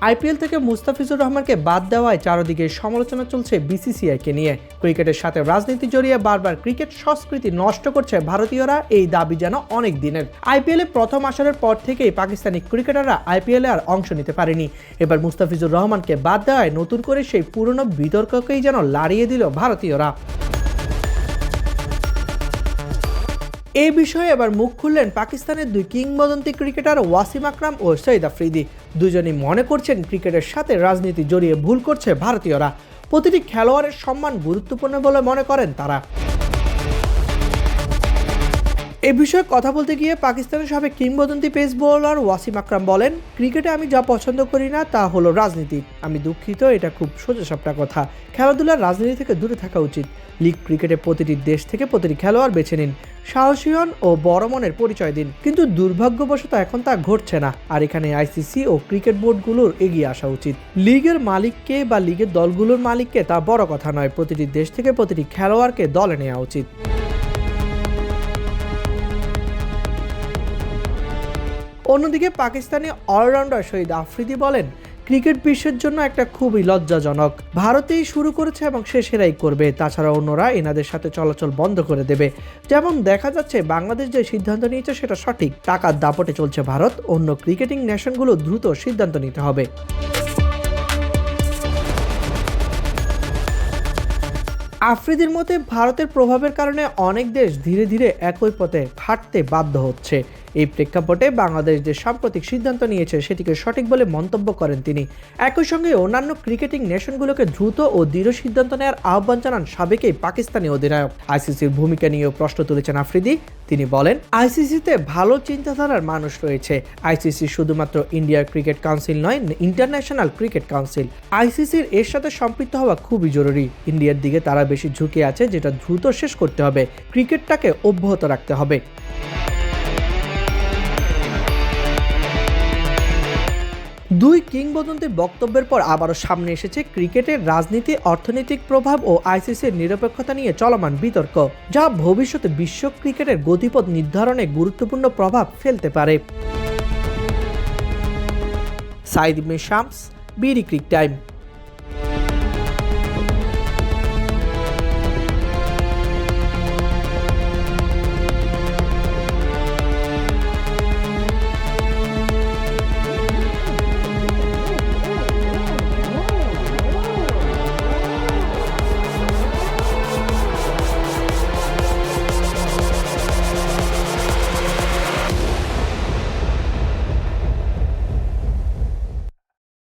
IPL থেকে মুস্তাফিজুর রহমানকে বাদ দেওয়ায় চারদিকে সমালোচনা চলছে বিসিসিআইকে নিয়ে। ক্রিকেটের সাথে রাজনীতি জড়িয়ে বারবার ক্রিকেট সংস্কৃতি নষ্ট করছে ভারতীয়রা, এই দাবি যেন অনেক দিনের। আইপিএলে প্রথম আসরের পর থেকেই পাকিস্তানি ক্রিকেটাররা আইপিএলে আর অংশ নিতে পারেনি। এবার মুস্তাফিজুর রহমানকে বাদ দেওয়ায় নতুন করে সেই পুরনো বিতর্ককেই যেন লাড়িয়ে দিল ভারতীয়রা। এই বিষয়ে এবার মুখ খুললেন পাকিস্তানের দুই কিংবদন্তি ক্রিকেটার ওয়াসিম আকরাম ও সৈয়দ আফ্রিদি। দুজনই মনে করছেন ক্রিকেটের সাথে রাজনীতি জড়িয়ে ভুল করছে ভারতীয়রা। প্রতিটি খেলোয়াড়ের সম্মান গুরুত্বপূর্ণ বলে মনে করেন তারা। এ বিষয়ে কথা বলতে গিয়ে পাকিস্তানের সাবেক কিংবদন্তি পেস বোলার ওয়াসিম আকরাম বলেন, ক্রিকেটে আমি যা পছন্দ করি না, তা হলো রাজনীতি। আমি দুঃখিত, এটা খুব সোজাসাপটা কথা। খেলাধুলার রাজনীতি থেকে দূরে থাকা উচিত। লিগ ক্রিকেটে প্রতিটি দেশ থেকে প্রতিটি খেলোয়াড় বেছে নিন। সাহসী হন ও বড় মনের পরিচয় দিন। কিন্তু দুর্ভাগ্যবশত এখন তা ঘটছে না। আর এখানে আইসিসি ও ক্রিকেট বোর্ডগুলোর এগিয়ে আসা উচিত। লিগের মালিককে বা লিগের দলগুলোর মালিককে তা বড় কথা নয়। প্রতিটি দেশ থেকে প্রতিটি খেলোয়াড়কে দলে নেওয়া উচিত। অন্যদিকে পাকিস্তানি অলরাউন্ডার শহীদ আফ্রিদি বলেন, ক্রিকেট বিশ্বের জন্য একটা খুবই লজ্জাজনক। ভারতেই শুরু করেছে এবং সে সেরাই করবে। তাছাড়া অন্যরা এনাদের সাথে চলাচল বন্ধ করে দেবে। যেমন দেখা যাচ্ছে, বাংলাদেশ যে সিদ্ধান্ত নিয়েছে সেটা সঠিক। টাকার দাপটে চলছে ভারত। অন্য ক্রিকেটিং নেশনগুলো দ্রুত সিদ্ধান্ত নিতে হবে। আফ্রিদির মতে ভারতের প্রভাবের কারণে অনেক দেশ ধীরে ধীরে একই পথে হাঁটতে বাধ্য হচ্ছে। এই প্রেক্ষাপটে বাংলাদেশ যে সাম্প্রতিক সিদ্ধান্ত নিয়েছে সেটিকে সঠিক বলে মন্তব্য করেন তিনি। একই সঙ্গে অন্যান্য ক্রিকেটিং নেশনগুলোকে দ্রুত ও দৃঢ় সিদ্ধান্ত নেওয়ার আহ্বান জানান সাবেকেই পাকিস্তানি অধিনায়ক। আইসিসির ভূমিকা নিয়েও প্রশ্ন তুলেছেন আফ্রিদি। তিনি বলেন, আইসিসিতে ভালো চিন্তাধারার মানুষ রয়েছে। আইসিসি শুধুমাত্র ইন্ডিয়ার ক্রিকেট কাউন্সিল নয়, ইন্টারন্যাশনাল ক্রিকেট কাউন্সিল। আইসিসির এর সাথে সম্পৃক্ত হওয়া খুবই জরুরি। ইন্ডিয়ার দিকে তারা বেশি ঝুঁকে আছে যেটা দ্রুত শেষ করতে হবে। ক্রিকেটটাকে অব্যাহত রাখতে হবে। দুই কিংবদন্তির বক্তব্যের পর আবারও সামনে এসেছে ক্রিকেটের রাজনীতি, অর্থনৈতিক প্রভাব ও আইসিসির নিরপেক্ষতা নিয়ে চলমান বিতর্ক, যা ভবিষ্যতে বিশ্ব ক্রিকেটের গতিপথ নির্ধারণে গুরুত্বপূর্ণ প্রভাব ফেলতে পারে। Sayed Shams, BD cric time.